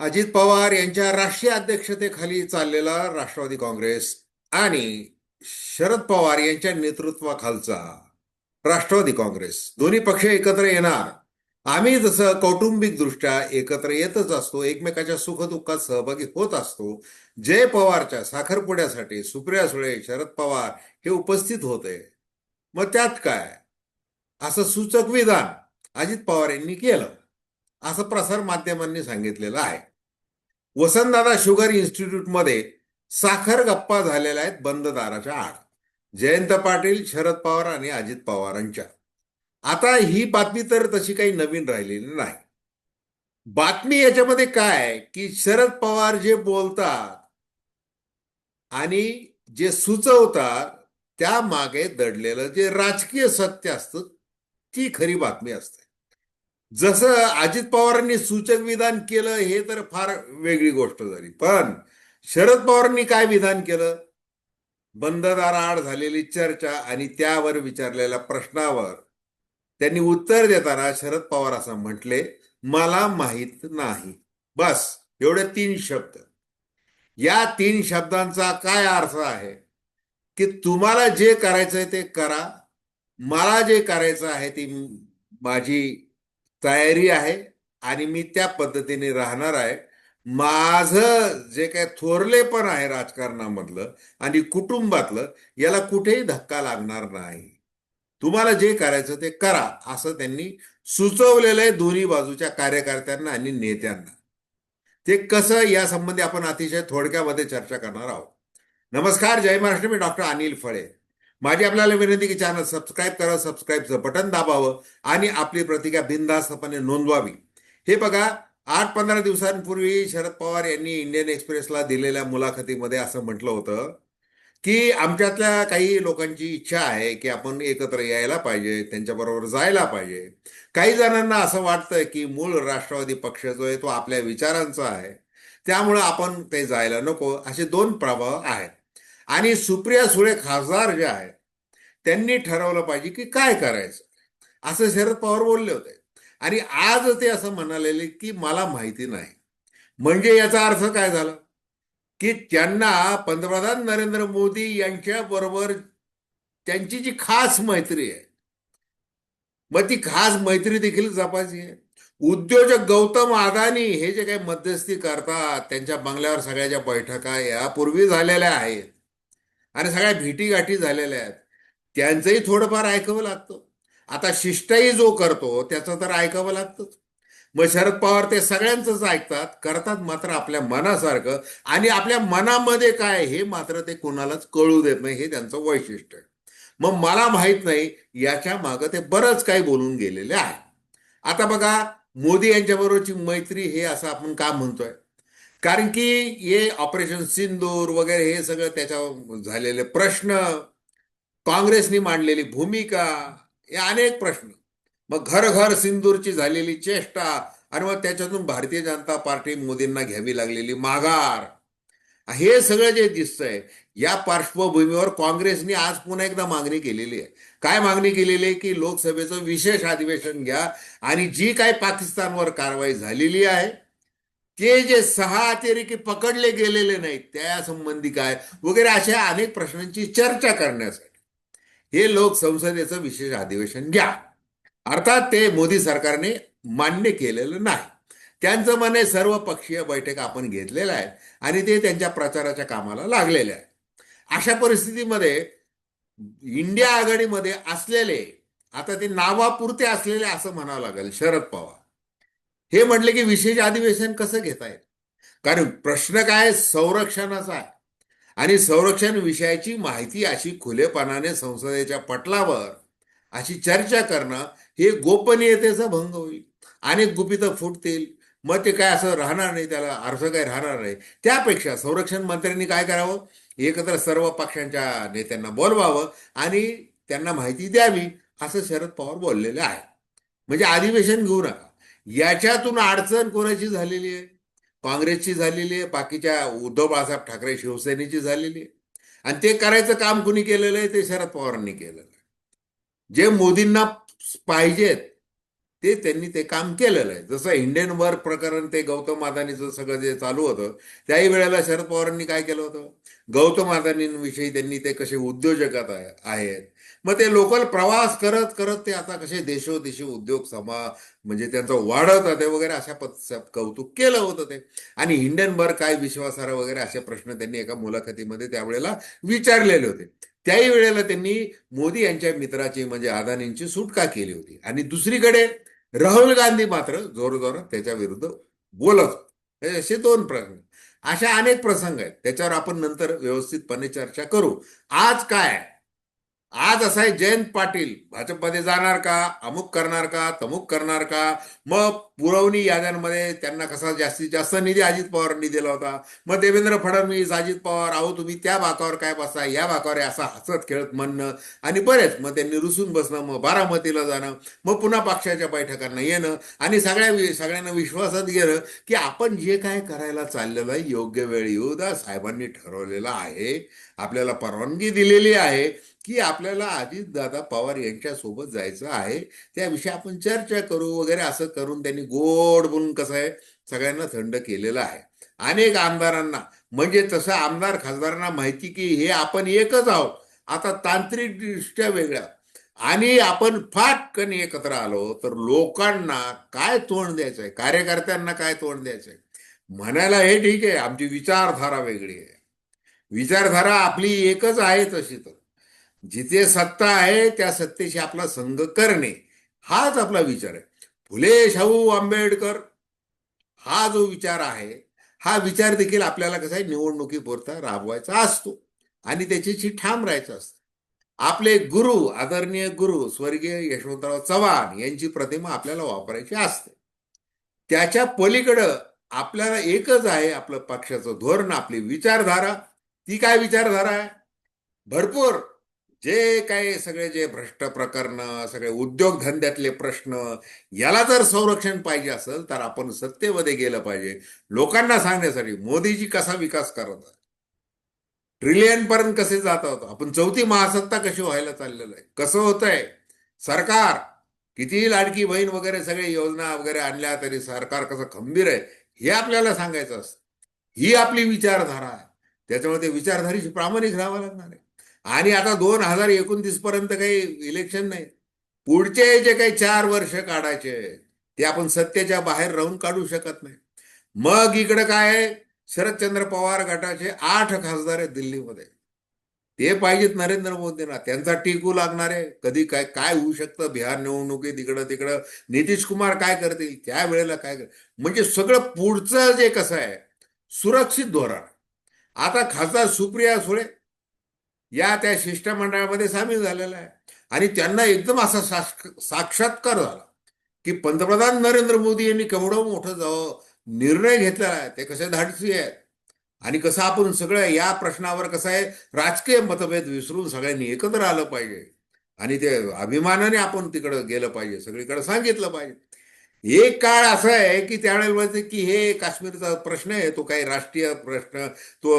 अजित पवार यांच्या राष्ट्रीय अध्यक्षतेखाली चाललेला राष्ट्रवादी काँग्रेस आणि शरद पवार यांच्या नेतृत्वाखालचा राष्ट्रवादी काँग्रेस. दोन्ही पक्ष एकत्र येणार. आम्ही जसं कौटुंबिकदृष्ट्या एकत्र येतच असतो एकमेकाच्या सुखदुःखात सहभागी होत असतो जय पवारच्या साखरपुड्यासाठी सुप्रिया सुळे शरद पवार हे उपस्थित होते. मग त्यात काय? असं सूचक विधान अजित पवार यांनी केलं. असं प्रसार माध्यमांनी सांगितलेलं आहे. वसंतदादा शुगर इन्स्टिट्यूटमध्ये साखर गप्पा झालेल्या आहेत बंद दाराच्या आड. जयंत पाटील शरद पवार आणि अजित पवारांच्या. आता ही बातमी तर तशी काही नवीन राहिलेली नाही. बातमी याच्यामध्ये काय की शरद पवार जे बोलतात आणि जे सुचवतात त्या मागे दडलेलं जे राजकीय सत्य असतं ती खरी बातमी असते. जसं अजित पवारांनी सूचक विधान केलं हे तर फार वेगळी गोष्ट झाली. पण शरद पवारांनी काय विधान केलं? बंद आड झालेली चर्चा आणि त्यावर विचारलेल्या प्रश्नावर त्यांनी उत्तर देताना शरद पवार असं म्हटले मला माहीत नाही. बस एवढे तीन शब्द. या तीन शब्दांचा काय अर्थ आहे? की तुम्हाला जे करायचंय ते करा. मला जे करायचं आहे ती माझी तयारी आहे आणि मी त्या पद्धतीने राहणार आहे. माझं जे काय थोरले पण आहे राजकारणामधलं आणि कुटुंबातलं याला कुठेही धक्का लागणार नाही. तुम्हाला जे करायचं ते करा असं त्यांनी सुचवलेलं आहे दोन्ही बाजूच्या कार्यकर्त्यांना आणि नेत्यांना. ते कसं यासंबंधी आपण अतिशय थोडक्यामध्ये चर्चा करणार आहोत. नमस्कार जय महाराष्ट्र. मी डॉक्टर अनिल फळे. माझी आपल्याला विनंती की चॅनल सबस्क्राईब करा सबस्क्राईबचं बटन दाबावं आणि आपली प्रतिक्रिया बिनधास्तपणे नोंदवावी. हे बघा आठ पंधरा दिवसांपूर्वी शरद पवार यांनी इंडियन एक्सप्रेसला दिलेल्या मुलाखतीमध्ये असं म्हटलं होतं की आमच्यातल्या काही लोकांची इच्छा आहे की आपण एकत्र यायला पाहिजे त्यांच्याबरोबर जायला पाहिजे. काही जणांना असं वाटतं की मूळ राष्ट्रवादी पक्ष जो आहे तो आपल्या विचारांचा आहे. त्यामुळं आपण ते जायला नको असे दोन प्रभाव आहेत. आणि सुप्रिया सुळे खासदार जे आहेत त्यांनी ठरवलं पाहिजे की काय करायचं. असं शरद पवार बोलले होते. आणि आज ते असं म्हणालेले की मला माहिती नाही. म्हणजे याचा अर्थ काय झाला? की त्यांना पंतप्रधान नरेंद्र मोदी यांच्या बरोबर त्यांची जी खास मैत्री आहे मग ती खास मैत्री देखील जपायची आहे. उद्योजक गौतम अदानी हे जे काही मध्यस्थी करतात त्यांच्या बंगल्यावर सगळ्याच्या बैठका यापूर्वी झालेल्या आहेत आणि सगळ्या भेटीगाठी झालेल्या आहेत त्यांचंही थोडंफार ऐकावं लागतं. आता शिष्टाई जो करतो त्याचं तर ऐकावं लागतंच. मग शरद पवार ते सगळ्यांचंच ऐकतात करतात मात्र आपल्या मनासारखं. आणि आपल्या मनामध्ये काय हे मात्र ते कोणालाच कळू देत नाही हे त्यांचं वैशिष्ट्य आहे. मग मला माहीत नाही याच्या मागं ते बरंच काही बोलून गेलेले आहे. आता बघा मोदी यांच्याबरोबरची मैत्री हे असं आपण का म्हणतोय? कारण की हे ऑपरेशन सिंदूर वगैरे हे सगळं त्याच्यावर झालेले प्रश्न काँग्रेसनी मांडलेली भूमिका हे अनेक प्रश्न. मग घर घर सिंदूरची झालेली चेष्टा आणि मग त्याच्यातून भारतीय जनता पार्टी मोदींना घ्यावी लागलेली माघार. हे सगळं जे दिसतंय या पार्श्वभूमीवर काँग्रेसने आज पुन्हा एकदा मागणी केलेली आहे. काय मागणी केलेली आहे की लोकसभेचं विशेष अधिवेशन घ्या आणि जी काय पाकिस्तानवर कारवाई झालेली आहे ते जे सहा अतिरेकी पकडले गेलेले नाहीत त्या संबंधी काय वगैरे अशा अनेक प्रश्नांची चर्चा करण्यासाठी. हे लोक संसदेचं विशेष अधिवेशन घ्या. अर्थात ते मोदी सरकारने मान्य केलेलं नाही. त्यांचं म्हणे सर्व पक्षीय बैठक आपण घेतलेलं आहे आणि ते त्यांच्या प्रचाराच्या कामाला लागलेले आहे अशा परिस्थितीमध्ये इंडिया आघाडीमध्ये असलेले आता ते नावापुरते असलेले असं म्हणावं लागेल शरद पवार. हे म्हटले की विशेष अधिवेशन कसं घेता येईल? कारण प्रश्न काय संरक्षणाचा आहे. आणि संरक्षण विषयाची माहिती अशी खुलेपणाने संसदेच्या पटलावर अशी चर्चा करणं हे गोपनीयतेचा भंग होईल. अनेक गुपितं फुटतील. मग ते काय असं राहणार नाही त्याला अर्थ काय राहणार नाही. त्यापेक्षा संरक्षण मंत्र्यांनी काय करावं? एकत्र सर्व पक्षांच्या नेत्यांना बोलवावं आणि त्यांना माहिती द्यावी असं शरद पवार बोललेले आहे. म्हणजे अधिवेशन घेऊ नका. याच्यातून अडचण कोणाची झालेली आहे? काँग्रेसची झालेली आहे बाकीच्या उद्धव बाळासाहेब ठाकरे शिवसेनेची झालेली आहे. आणि ते करायचं काम कुणी केलेलं आहे? ते शरद पवारांनी केलेलं आहे. जे मोदींना पाहिजेत ते त्यांनी ते काम केलेलं आहे. जसं इंडियन वर्क प्रकरण ते गौतम अदानीचं सगळं जे चालू होतं त्याही वेळेला शरद पवारांनी काय केलं होतं? गौतम अदानींविषयी त्यांनी ते कसे उद्योजकात आहेत मग ते लोकल प्रवास करत करत ते आता कसे देशोदेशी उद्योग समा म्हणजे त्यांचं वाढत होते वगैरे अशा पद कौतुक केलं होतं ते. आणि हिंडनबर्ग काय विश्वासार्ह वगैरे असे प्रश्न त्यांनी एका मुलाखतीमध्ये त्यावेळेला विचारलेले होते. त्याही वेळेला त्यांनी मोदी यांच्या मित्राची म्हणजे अदानींची सुटका केली होती. आणि दुसरीकडे राहुल गांधी मात्र जोरजोरात त्याच्या विरुद्ध बोलत हे असे दोन प्रश्न अशा अनेक प्रसंग आहेत. त्याच्यावर आपण नंतर व्यवस्थितपणे चर्चा करू. आज काय आज असं आहे जयंत पाटील भाजपमध्ये जाणार का? अमुक करणार का? तमुक करणार का? मग पुरवणी याद्यांमध्ये त्यांना कसा जास्तीत जास्त निधी अजित पवारांनी दिला होता? मग देवेंद्र फडणवीस अजित पवार अहो तुम्ही त्या बाकावर काय बसा या बाकावर आहे असं हसत खेळत म्हणणं आणि बरेच मग त्यांनी रुसून बसणं मग बारामतीला जाणं मग पुन्हा पक्षाच्या बैठकांना येणं आणि सगळ्या सगळ्यांना विश्वासात घेणं की आपण जे काय करायला चाललेलं आहे योग्य वेळ येऊ द्या साहेबांनी ठरवलेलं आहे आपल्याला परवानगी दिलेली आहे. की आपल्याला अजितदादा पवार यांच्यासोबत जायचं आहे त्याविषयी आपण चर्चा करू वगैरे असं करून त्यांनी गोड बोलून कसं आहे सगळ्यांना थंड केलेलं आहे. अनेक आमदारांना म्हणजे तसं आमदार खासदारांना माहिती की हे आपण एकच आहोत. आता तांत्रिकदृष्ट्या वेगळ्या आणि आपण फाटकन एकत्र आलो तर लोकांना काय तोंड द्यायचंय? कार्यकर्त्यांना काय तोंड द्यायचंय? म्हणायला हे ठीक आहे आमची विचारधारा वेगळी आहे. विचारधारा आपली एकच आहे तशी तर. जिथे सत्ता आहे त्या सत्तेशी आपला संघ करणे हाच आपला विचार आहे. फुले शाहू आंबेडकर हा जो विचार आहे हा विचार देखील आपल्याला कसा आहे निवडणुकीपुरता राबवायचा असतो आणि त्याच्याशी ठाम राहायचं असतं. आपले गुरु आदरणीय गुरु स्वर्गीय यशवंतराव चव्हाण यांची प्रतिमा आपल्याला वापरायची असते. त्याच्या पलीकडं आपल्याला एकच आहे आपलं पक्षाचं धोरण आपली विचारधारा. ती काय विचारधारा आहे? भरपूर. जे काही सगळे जे भ्रष्ट प्रकरण सगळे उद्योगधंद्यातले प्रश्न याला जर संरक्षण पाहिजे असेल तर आपण सत्तेमध्ये गेलं पाहिजे. लोकांना सांगण्यासाठी मोदीजी कसा विकास करत आहे ट्रिलियन पर्यंत कसे जात आहोत? आपण चौथी महासत्ता कशी व्हायला चाललेलं आहे? कसं होत आहे सरकार कितीही लाडकी बहीण वगैरे सगळे योजना वगैरे आणल्या तरी सरकार कसं खंबीर आहे हे आपल्याला सांगायचं असतं. ही आपली विचारधारा आहे. त्याच्यामुळे ते प्रामाणिक राहावं लागणार आहे. आणि आता दोन हजार एकोणतीस पर्यंत काही इलेक्शन नाही. पुढचे जे काही चार वर्ष काढायचे ते आपण सत्तेच्या बाहेर राहून काढू शकत नाही. मग इकडं काय शरदचंद्र पवार गटाचे आठ खासदार आहेत दिल्लीमध्ये. ते पाहिजेत नरेंद्र मोदींना. त्यांचा टिकू लागणार आहे. कधी काय काय होऊ शकतं? बिहार निवडणुकीत इकडं तिकडं. नितीश कुमार काय करतील? त्या वेळेला काय कर म्हणजे सगळं पुढचं जे कसं आहे सुरक्षित धोरण. आता खासदार सुप्रिया सुळे या त्या शिष्टमंडळामध्ये सामील झालेला आहे. आणि त्यांना एकदम असा साक्ष- साक्षात्कार झाला की पंतप्रधान नरेंद्र मोदी यांनी केवढं मोठं जावं निर्णय घेतलेला आहे. ते कसे धाडसी आहेत? आणि कसं आपण सगळं या प्रश्नावर कसं आहे राजकीय मतभेद विसरून सगळ्यांनी एकत्र आलं पाहिजे. आणि ते अभिमानाने आपण तिकडं गेलं पाहिजे. सगळीकडे सांगितलं पाहिजे. एक काळ असा आहे की त्यावेळेला म्हणजे की हे काश्मीरचा प्रश्न आहे तो काही राष्ट्रीय प्रश्न तो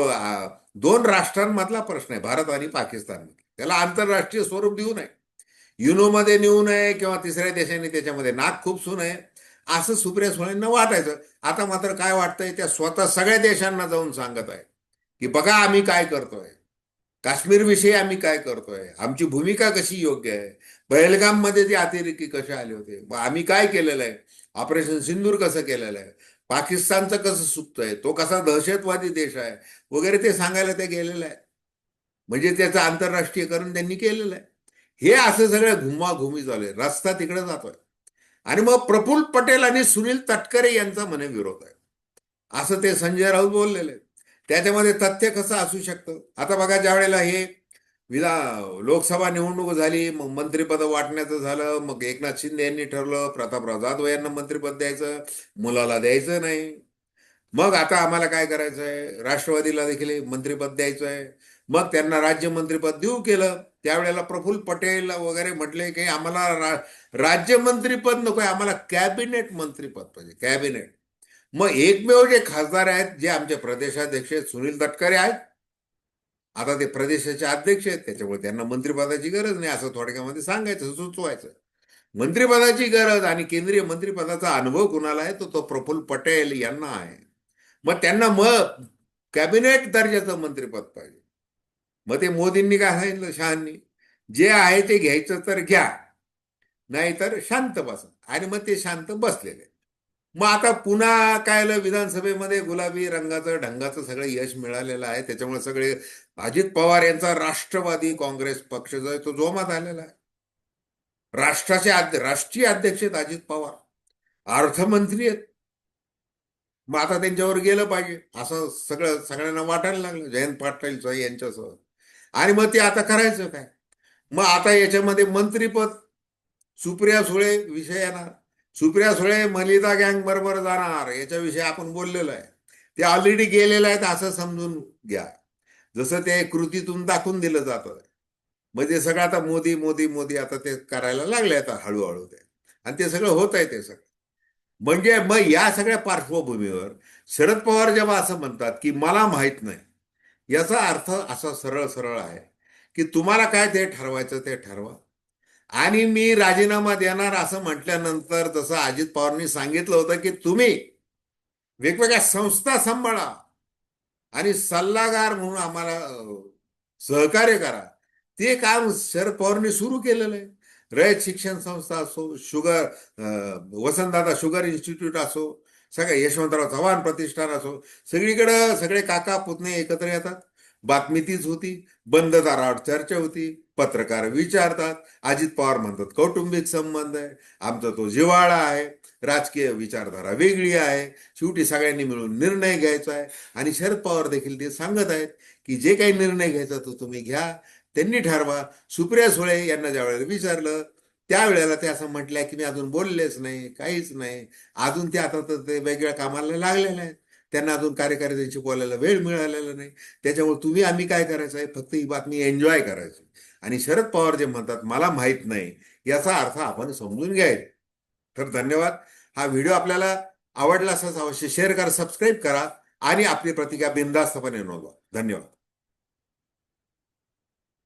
दोन राष्ट्रांमधला प्रश्न आहे भारत आणि पाकिस्तान. त्याला आंतरराष्ट्रीय स्वरूप देऊ नये. युनोमध्ये नेऊ नये किंवा तिसऱ्या देशाने त्याच्यामध्ये नाक सुन नये असं सुप्रिया सुळेंना वाटायचं. आता मात्र काय वाटतंय त्या स्वतः सगळ्या देशांना जाऊन सांगत आहे की बघा आम्ही काय करतोय. काश्मीर विषयी आम्ही काय करतोय? आमची भूमिका कशी योग्य आहे? पहलगाममध्ये ते अतिरेकी कसे आले होते? आम्ही काय केलेलं आहे? ऑपरेशन सिंदूर कसं केलेलं आहे? पाकिस्तानचं कसं सुकतंय तो कसा दहशतवादी देश आहे? वगैरे ते सांगायला ते गेलेलं आहे म्हणजे त्याचं आंतरराष्ट्रीयकरण त्यांनी केलेलं आहे. हे असं सगळं घुमाघुमी चालू आहे रस्ता तिकडे जातोय. आणि मग प्रफुल्ल पटेल आणि सुनील तटकरे यांचा मने विरोध आहे. असं ते संजय राऊत बोललेले आहेत. त्याच्यामध्ये तथ्य कसं असू शकतं? आता बघा ज्या वेळेला हे विधा लोकसभा निवडणूक झाली मग मंत्रिपद वाटण्याचं झालं मग एकनाथ शिंदे यांनी ठरलं प्रतापराव जाधव यांना मंत्रिपद द्यायचं मुलाला द्यायचं नाही. मग आता आम्हाला काय करायचं आहे राष्ट्रवादीला देखील मंत्रिपद द्यायचं आहे मग त्यांना राज्यमंत्रीपद देऊ केलं. त्यावेळेला प्रफुल्ल पटेल वगैरे म्हटले की आम्हाला रा, राज्यमंत्रीपद नको आहे आम्हाला कॅबिनेट मंत्रीपद पाहिजे कॅबिनेट. मग एकमेव जे खासदार आहेत जे आमचे प्रदेशाध्यक्ष आहेत, सुनील तटकरे आहेत. आता ते प्रदेशाचे अध्यक्ष आहेत त्याच्यामुळे त्यांना मंत्रिपदाची गरज नाही असं थोडक्यामध्ये सांगायचं सुचवायचं. मंत्रिपदाची गरज आणि केंद्रीय मंत्रिपदाचा अनुभव कुणाला आहे तो तो प्रफुल्ल पटेल यांना आहे. मग त्यांना मग कॅबिनेट दर्जाचं मंत्रिपद पाहिजे. मग ते मोदींनी काय सांगितलं शहांनी? जे आहे ते घ्यायचं तर घ्या नाहीतर शांत बसा. आणि मग ते शांत बसलेले मग आता पुन्हा काय विधानसभेमध्ये गुलाबी रंगाचं ढंगाचं सगळं यश मिळालेलं आहे. त्याच्यामुळे सगळे अजित पवार यांचा राष्ट्रवादी काँग्रेस पक्ष जो आहे तो जोमात आलेला आहे. राष्ट्राचे राष्ट्रीय अध्यक्ष आहेत अजित पवार. अर्थमंत्री आहेत. मग आता त्यांच्यावर गेलं पाहिजे. असं सगळं सगळ्यांना वाटायला लागलं. जयंत पाटील यांच्यासह. आणि मग ते आता करायचं काय? मग आता याच्यामध्ये मंत्रीपद सुप्रिया सुळे विषय येणार. सुप्रिया सुळे मलिदा गँग बरोबर जाणार याच्याविषयी आपण बोललेलो आहे. ते ऑलरेडी गेलेलं आहेत असं समजून घ्या. जसं ते कृतीतून दाखवून दिलं जातं म्हणजे सगळं आता मोदी मोदी मोदी आता ते करायला लागले आता हळूहळू ते. आणि ते सगळं होत आहे ते सगळं. म्हणजे मग या सगळ्या पार्श्वभूमीवर शरद पवार जेव्हा असं म्हणतात की मला माहीत नाही याचा अर्थ असा सरळ सरळ आहे की तुम्हाला काय ते ठरवायचं ते ठरवा. आणि मी राजीनामा देणार असं म्हटल्यानंतर जसं अजित पवारांनी सांगितलं होतं की तुम्ही वेगवेगळ्या संस्था सांभाळा आणि सल्लागार म्हणून आम्हाला सहकार्य करा. ते काम शरद पवारांनी सुरू केलेलं आहे. रयत शिक्षण संस्था असो शुगर वसंतदादा शुगर इन्स्टिट्यूट असो सगळं यशवंतराव चव्हाण प्रतिष्ठान असो सगळीकडं सगळे काका पुतणे एकत्र येतात. बातमी तीच होती. बंद दारावर चर्चा होती. पत्रकार विचारतात. अजित पवार म्हणतात कौटुंबिक संबंध आहे. आमचा तो जिव्हाळा आहे. राजकीय विचारधारा वेगळी आहे. शेवटी सगळ्यांनी मिळून निर्णय घ्यायचा आहे. आणि शरद पवार देखील ते सांगत आहेत की जे काही निर्णय घ्यायचा तो तुम्ही घ्या. त्यांनी ठरवा. सुप्रिया सुळे यांना ज्या वेळेला विचारलं त्यावेळेला ते असं म्हटलंय की मी अजून बोललेच नाही. काहीच नाही. अजून ते आता तर ते वेगळ्या कामाला लागलेले आहेत. त्यांना अजून कार्यकर्त्यांशी बोलायला वेळ मिळालेला नाही. त्याच्यामुळे तुम्ही आम्ही काय करायचं आहे? फक्त ही बातमी एन्जॉय करायची. आणि शरद पवार जे म्हणतात मला माहीत नाही याचा अर्थ आपण समजून घ्यायचा. तर धन्यवाद. हा व्हिडिओ आपल्याला आवडला असाच अवश्य शेअर करा सबस्क्राईब करा आणि आपली प्रतिक्रिया बिंदास्तपणे नोंदवा. धन्यवाद.